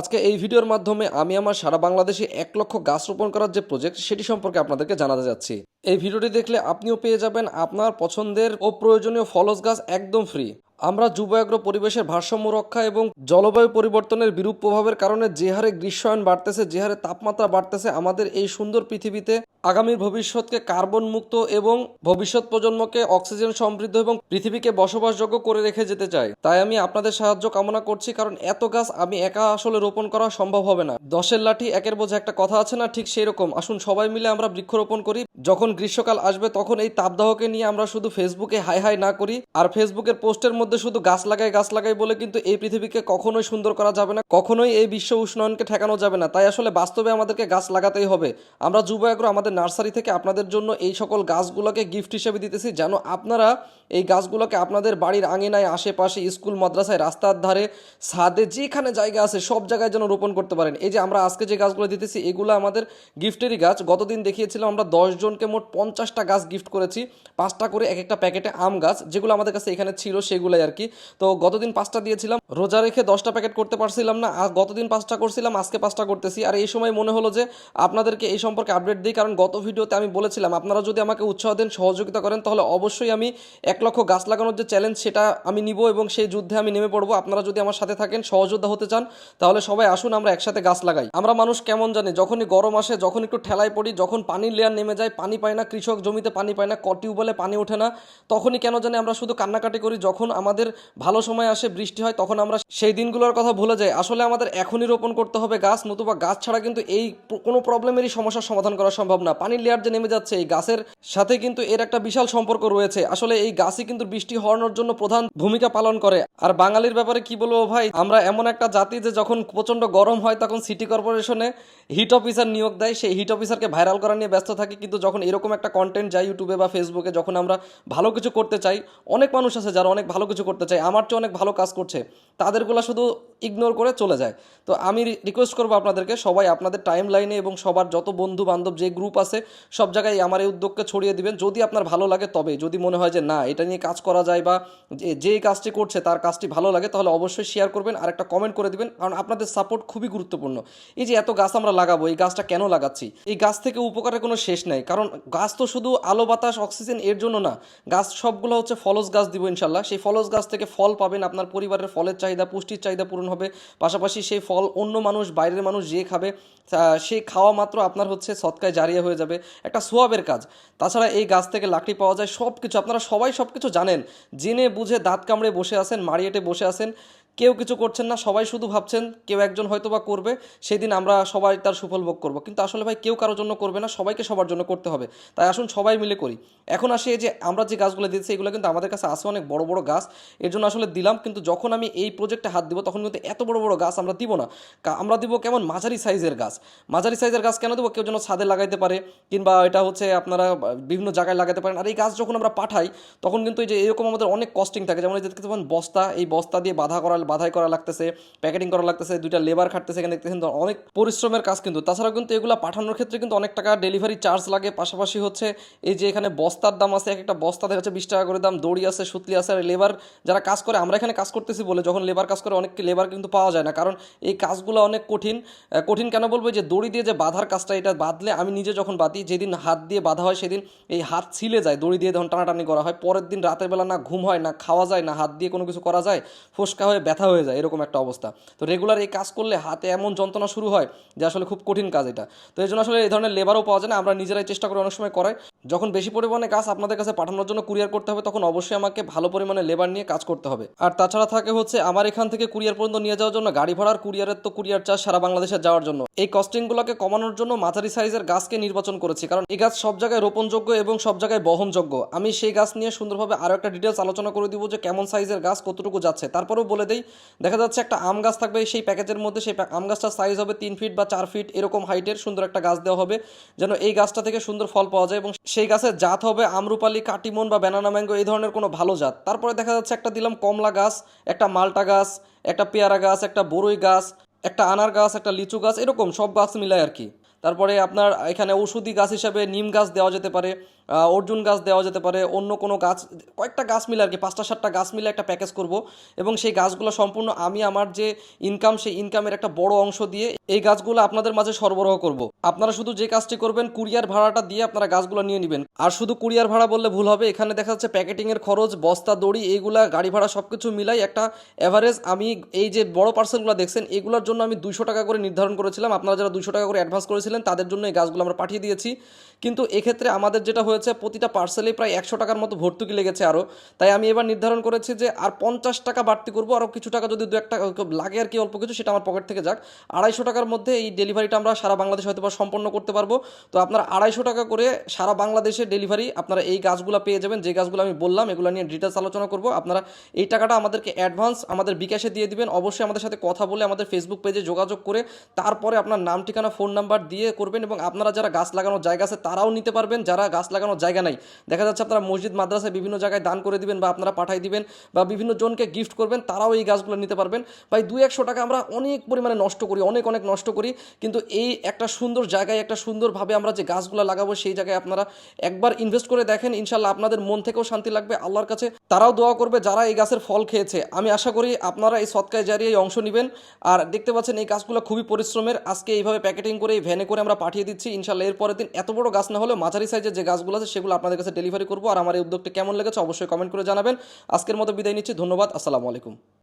আজকে এই ভিডিওর মাধ্যমে আমি আমার সারা বাংলাদেশে এক লক্ষ গাছ রোপণ করার যে প্রজেক্ট সেটি সম্পর্কে আপনাদেরকে জানাতে যাচ্ছি। এই ভিডিওটি দেখলে আপনিও পেয়ে যাবেন আপনার পছন্দের ও প্রয়োজনীয় ফলস গাছ একদম ফ্রি আমরা যুবাগ্র পরিবেশের ভারসাম্য রক্ষা এবং জলবায়ু পরিবর্তনের বিরূপ প্রভাবের কারণে যে হারে গ্রীষ্মায়ন বাড়তেছে, যে হারে তাপমাত্রা বাড়তেছে, আমাদের এই সুন্দর পৃথিবীতে আগামীর ভবিষ্যৎকে কার্বন মুক্ত এবং ভবিষ্যৎ প্রজন্মকে অক্সিজেন সমৃদ্ধ এবং পৃথিবীকে বসবাসযোগ্য করে রেখে যেতে চাই। তাই আমি আপনাদের সাহায্য কামনা করছি, কারণ এত গাছ আমি একা আসলে রোপণ করা সম্ভব হবে না। দশের লাঠি একের বোঝা একটা কথা আছে না? ঠিক সেই রকম আসুন সবাই মিলে আমরা বৃক্ষরোপণ করি। যখন গ্রীষ্মকাল আসবে তখন এই তাপদাহকে নিয়ে আমরা শুধু ফেসবুকে হাই হাই না করি, আর ফেসবুকের পোস্টের মধ্যে শুধু গাছ লাগাই গাছ লাগাই বলে কিন্তু এই পৃথিবীকে কখনোই সুন্দর করা যাবে না, কখনোই এই বিশ্ব উষ্ণায়নকে ঠেকানো যাবে না। তাই আসলে বাস্তবে আমাদেরকে গাছ লাগাতেই হবে। আমরা যুব আগ্রহ আমাদের নার্সারি থেকে আপনাদের জন্য এই সকল গাছগুলোকে গিফট হিসেবে দিতেছি যেন আপনারা এই গাছগুলোকে আপনাদের বাড়ির আঙিনায়, আশেপাশে, স্কুল, মাদ্রাসায়, রাস্তার ধারে, ছাদে, যেখানে জায়গা আছে, সব জায়গায় যেন রোপণ করতে পারেন। এই যে আমরা আজকে যে গাছগুলো দিতেছি, এগুলো আমাদের গিফটেরই গাছ। গতদিন দেখিয়েছিলাম আমরা দশ জনকে মোট পঞ্চাশটা গাছ গিফট করেছি। পাঁচটা করে এক একটা প্যাকেটে আম গাছ, যেগুলো আমাদের কাছে এখানে ছিল সেগুলোই আর কি। তো গতদিন পাঁচটা দিয়েছিলাম, রোজা রেখে দশটা প্যাকেট করতে পারছিলাম না, আর গতদিন পাঁচটা করছিলাম, আজকে পাঁচটা করতেছি। আর এই সময় মনে হলো যে আপনাদেরকে এই সম্পর্কে আপডেট দিই, কারণ গত ভিডিওতে আমি বলেছিলাম, আপনারা যদি আমাকে উৎসাহ দেন, সহযোগিতা করেন, তাহলে অবশ্যই আমি এক লক্ষ গাছ লাগানোর যে চ্যালেঞ্জ সেটা আমি নিব এবং সেই যুদ্ধে আমি নেমে পড়ব। আপনারা যদি আমার সাথে থাকেন, সহযোদ্ধা হতে চান, তাহলে সবাই আসুন, আমরা একসাথে গাছ লাগাই। আমরা মানুষ কেমন জানি, যখনই গরম আসে, যখন একটু ঠেলায় পড়ি, যখন পানির লেয়ার নেমে যায় পানি পায় না, কৃষক জমিতে পানি পায় না টিউবওয়েলে পানি ওঠে না, তখনই কেন জানি আমরা শুধু কান্নাকাটি করি, যখন আমাদের ভালো সময় আসে, বৃষ্টি হয়, তখন আমরা সেই দিনগুলোর কথা ভুলে যাই। আসলে আমাদের এখনই রোপণ করতে হবে গাছ, নতুবা গাছ ছাড়া কিন্তু এই কোনো প্রবলেমেরই সমস্যার সমাধান করা সম্ভব না। পানির লেয়ার যে নেমে যাচ্ছে, এই গাছের সাথে কিন্তু এর একটা বিশাল সম্পর্ক রয়েছে। আসলে এই গাছই কিন্তু বৃষ্টি হওয়ানোর জন্য প্রধান ভূমিকা পালন করে। আর বাঙালির ব্যাপারে কি বলব ভাই, আমরা এমন একটা জাতি যে যখন প্রচণ্ড গরম হয়, তখন সিটি কর্পোরেশনে হিট অফিসার নিয়োগ দেয়। সেই হিট অফিসারকে ভাইরাল করা নিয়ে ব্যস্ত থাকি, কিন্তু যখন এরকম একটা কন্টেন্ট যাই ইউটিউবে বা ফেসবুকে যখন আমরা ভালো কিছু করতে চাই, অনেক মানুষ আছে যারা অনেক ভালো কিছু করতে চায়, আমার চেয়ে অনেক ভালো কাজ করছে। তাদেরগুলো শুধু ইগনোর করে চলে যায়। তো আমি রিকোয়েস্ট করব আপনাদেরকে, সবাই আপনাদের টাইম লাইনে এবং সবার যত বন্ধু বান্ধব যে গ্রুপ আছে, সব জায়গায় আমার এই উদ্যোগকে ছড়িয়ে দিবেন। যদি আপনার ভালো লাগে তবে, যদি মনে হয় যে না, এটা নিয়ে কাজ করা যায় বা যে কাজটি করছে তার কাজটি ভালো লাগে, তাহলে অবশ্যই শেয়ার করবেন আর একটা কমেন্ট করে দিবেন, কারণ আপনাদের সাপোর্ট খুবই গুরুত্বপূর্ণ। এই যে এত গাছ আমরা লাগাবো, এই গাছটা কেন লাগাচ্ছি? এই গাছ থেকে উপকারের কোনো শেষ নাই, কারণ গাছ তো শুধু আলো, বাতাস অক্সিজেন এর জন্য না, গাছ সবগুলো হচ্ছে ফলস গাছ দিব ইনশাল্লাহ। সেই ফলস গাছ থেকে ফল পাবেন আপনার পরিবারের ফলের চাহিদা, পুষ্টির চাহিদা পূরণ হবে। পাশাপাশি সেই ফল অন্য মানুষ, বাইরের মানুষ যে খাবে সেই খাওয়া মাত্র আপনার হচ্ছে সৎকায় জারিয়া হয়ে যাবে। একটা সোয়াবের কাজ। তাছাড়া এই গাছ থেকে লাকড়ি পাওয়া যায় সব কিছু আপনারা সবাই সব কিছু জানেন। জেনে বুঝে দাঁত কামড়ে বসে আছেন মারিয়েটে বসে আছেন। কেউ কিছু করছেন না, সবাই শুধু ভাবছেন কেউ একজন হয়তো বা করবে, সেদিন আমরা সবাই তার সুফল ভোগ করব। কিন্তু আসলে ভাই, কেউ কারোর জন্য করবে না, সবাইকে সবার জন্য করতে হবে। তাই আসুন সবাই মিলে করি। এখন আসে এই যে আমরা যে গাছগুলো দিচ্ছি এগুলো কিন্তু আমাদের কাছে আসে অনেক বড় বড় গাছ। এর জন্য আসলে দিলাম, কিন্তু যখন আমি এই প্রজেক্টে হাত দিব, তখন কিন্তু এত বড় বড় গাছ আমরা দিব না। আমরা দিব কেমন? মাঝারি সাইজের গাছ। মাঝারি সাইজের গাছ কেন দেবো? কেউ যেন ছাদে লাগাইতে পারে, কিংবা এটা হচ্ছে আপনারা বিভিন্ন জায়গায় লাগাতে পারেন। আর এই গাছ যখন আমরা পাঠাই, তখন কিন্তু এই যে এরকম আমাদের অনেক কস্টিং থাকে। যেমন এই যে বস্তা, এই বস্তা দিয়ে বাধা করা বাধাই করা লাগতেছে, প্যাকেটিং করা লাগতেছে, দুইটা লেবার খাটতেছে এখানে দেখতেছেন অনেক পরিশ্রমের কাজ কিন্তু। তাছাড়াও কিন্তু এগুলো পাঠানোর ক্ষেত্রে কিন্তু অনেক টাকা ডেলিভারি চার্জ লাগে, পাশাপাশি হচ্ছে এই যে এখানে বস্তার দাম আছে, এক একটা বস্তা দেখা যাচ্ছে বিশ টাকা করে দাম, দড়ি আছে, সুতলি আছে, আর লেবার যারা কাজ করে, আমরা এখানে কাজ করতেছি বলে যখন লেবার কাজ করে অনেক লেবার কিন্তু পাওয়া যায় না। কারণ এই কাজগুলো অনেক কঠিন। কঠিন কেন বলব? যে দড়ি দিয়ে যে বাঁধার কাজটা, এটা বাঁধলে আমি নিজে যখন বাঁধি, যেদিন হাত দিয়ে বাঁধা হয় সেদিন এই হাত ছিলে যায়, দড়ি দিয়ে যখন টানাটানি করা হয়, পরের দিন রাতের বেলা না ঘুম হয় না, খাওয়া যায় না, হাত দিয়ে কোনো কিছু করা যায়, ফোসকা হয়ে ব্যথা হয়ে যায়, এরকম একটা অবস্থা। তো রেগুলার এই কাজ করলে হাতে এমন যন্ত্রণা শুরু হয় যে আসলে খুব কঠিন কাজ এটা। তো এই জন্য আসলে এই ধরনের লেবারও পাওয়া যায় না, আমরা নিজেরাই চেষ্টা করি অনেক সময় করাই। যখন বেশি পরিমাণে গাছ আপনাদের কাছে পাঠানোর জন্য কুরিয়ার করতে হবে, তখন অবশ্যই আমাকে ভালো পরিমাণে লেবার নিয়ে কাজ করতে হবে। আর তাছাড়া থাকে হচ্ছে, আমার এখান থেকে কুরিয়ার পর্যন্ত নিয়ে যাওয়ার জন্য গাড়ি ভাড়ার কুরিয়ারের তো কুরিয়ার চার্জ সারা বাংলাদেশে যাওয়ার জন্য। এই কস্টিংগুলোকে কমানোর জন্য মাঝারি সাইজের গাছকে নির্বাচন করেছি, কারণ এই গাছ সব জায়গায় রোপণযোগ্য এবং সব জায়গায় বহনযোগ্য। আমি সেই গাছ নিয়ে সুন্দরভাবে আরও একটা ডিটেলস আলোচনা করে দিব যে কেমন সাইজের গাছ কতটুকু যাচ্ছে। তারপরেও বলে দেই দেখা যাচ্ছে একটা আম গাছ থাকবে, সেই প্যাকেজের মধ্যে সেই আম গাছটার সাইজ হবে তিন ফিট বা চার ফিট এরকম হাইটের সুন্দর একটা গাছ দেওয়া হবে, যেন এই গাছটা থেকে সুন্দর ফল পাওয়া যায় এবং সেই গাছের জাত হবে আমরুপালি, কাটিমন বা ব্যানানা ম্যাঙ্গো এই ধরনের কোনো ভালো জাত। তারপরে দেখা যাচ্ছে একটা দিলাম কমলা গাছ, একটা মালটা গাছ, একটা পেয়ারা গাছ, একটা বরই গাছ, একটা আনার গাছ, একটা লিচু গাছ, এরকম সব গাছ মিলায় আর কি। তারপরে আপনার এখানে ওষুধি গাছ হিসাবে নিম গাছ দেওয়া যেতে পারে অর্জুন গাছ দেওয়া যেতে পারে, অন্য কোনো গাছ, কয়েকটা গাছ মিলে আর কি, পাঁচটা সাতটা গাছ মিলে একটা প্যাকেজ করব। এবং সেই গাছগুলো সম্পূর্ণ আমি আমার যে ইনকাম সেই ইনকামের একটা বড় অংশ দিয়ে এই গাছগুলো আপনাদের মাঝে সরবরাহ করব। আপনারা শুধু যে কাজটি করবেন, কুরিয়ার ভাড়াটা দিয়ে আপনারা গাছগুলো নিয়ে নেবেন। আর শুধু কুরিয়ার ভাড়া বললে ভুল হবে, এখানে দেখা যাচ্ছে প্যাকেটিংয়ের খরচ, বস্তা, দড়ি, এইগুলা, গাড়ি ভাড়া সব কিছু মিলাই একটা অ্যাভারেজ আমি এই যে বড় পার্সেলগুলো দেখছেন, এগুলোর জন্য আমি দুশো টাকা করে নির্ধারণ করেছিলাম। আপনারা যারা দুশো টাকা করে অ্যাডভান্স করেছিলেন, তাদের জন্য এই গাছগুলো আমরা পাঠিয়ে দিয়েছি। কিন্তু এক্ষেত্রে আমাদের যেটা হয়েছে, প্রতিটা পার্সেলে প্রায় একশো টাকার মতো ভর্তুকি লেগেছে আরও তাই আমি এবার নির্ধারণ করেছি যে আর পঞ্চাশ টাকা বাড়তি করব আরও কিছু টাকা যদি দু একটা লাগে আর কি অল্প কিছু, সেটা আমার পকেট থেকে যাক। আড়াইশো টাকার মধ্যে এই ডেলিভারিটা আমরা সারা বাংলাদেশ হয়তো বা সম্পন্ন করতে পারব। তো আপনারা আড়াইশো টাকা করে সারা বাংলাদেশে ডেলিভারি আপনারা এই গাছগুলো পেয়ে যাবেন। যে গাছগুলো আমি বললাম, এগুলো নিয়ে ডিটেলস আলোচনা করব। আপনারা এই টাকাটা আমাদেরকে অ্যাডভান্স আমাদের বিকাশে দিয়ে দিবেন। অবশ্যই আমাদের সাথে কথা বলে আমাদের ফেসবুক পেজে যোগাযোগ করে তারপরে আপনার নাম, ঠিকানা ফোন নাম্বার দিয়ে করবেন এবং আপনারা যারা গাছ লাগানোর জায়গা আছে, তারাও নিতে পারবেন। যারা গাছ লাগানোর জায়গা নাই। দেখা যাচ্ছে আপনারা মসজিদ, মাদ্রাসায় বিভিন্ন জায়গায় দান করে দিবেন বা আপনারা পাঠাই দিবেন বা বিভিন্ন জনকে গিফট করবেন, তারাও এই গাছগুলো নিতে পারবেন। ভাই, দুই একশো টাকা আমরা অনেক পরিমাণে নষ্ট করি, অনেক অনেক নষ্ট করি। কিন্তু এই একটা সুন্দর জায়গায়, একটা সুন্দরভাবে আমরা যে গাছগুলো লাগাবো, সেই জায়গায় আপনারা একবার ইনভেস্ট করে দেখেন। ইনশাল্লাহ আপনাদের মন থেকেও শান্তি লাগবে, আল্লাহর কাছে তারাও দোয়া করবে যারা এই গাছের ফল খেয়েছে। আমি আশা করি আপনারা এই সৎকায় জারিয়ে অংশ নেবেন। আর দেখতে পাচ্ছেন এই গাছগুলো খুবই পরিশ্রমের। আজকে এইভাবে প্যাকেটিং করে, এই ভ্যানে করে আমরা পাঠিয়ে দিচ্ছি। ইনশাল্লাহ এর পরের দিন এত বড় গাছ না হলেও মাঝারি সাইজের যে গাছগুলো আছে সেগুলো আপনাদের কাছে ডেলিভারি করব। আর আমার এই উদ্যোগটা কেমন লেগেছে অবশ্যই কমেন্ট করে জানাবেন। আজকের মতো বিদায় নিচ্ছি, ধন্যবাদ, আসসালামু আলাইকুম।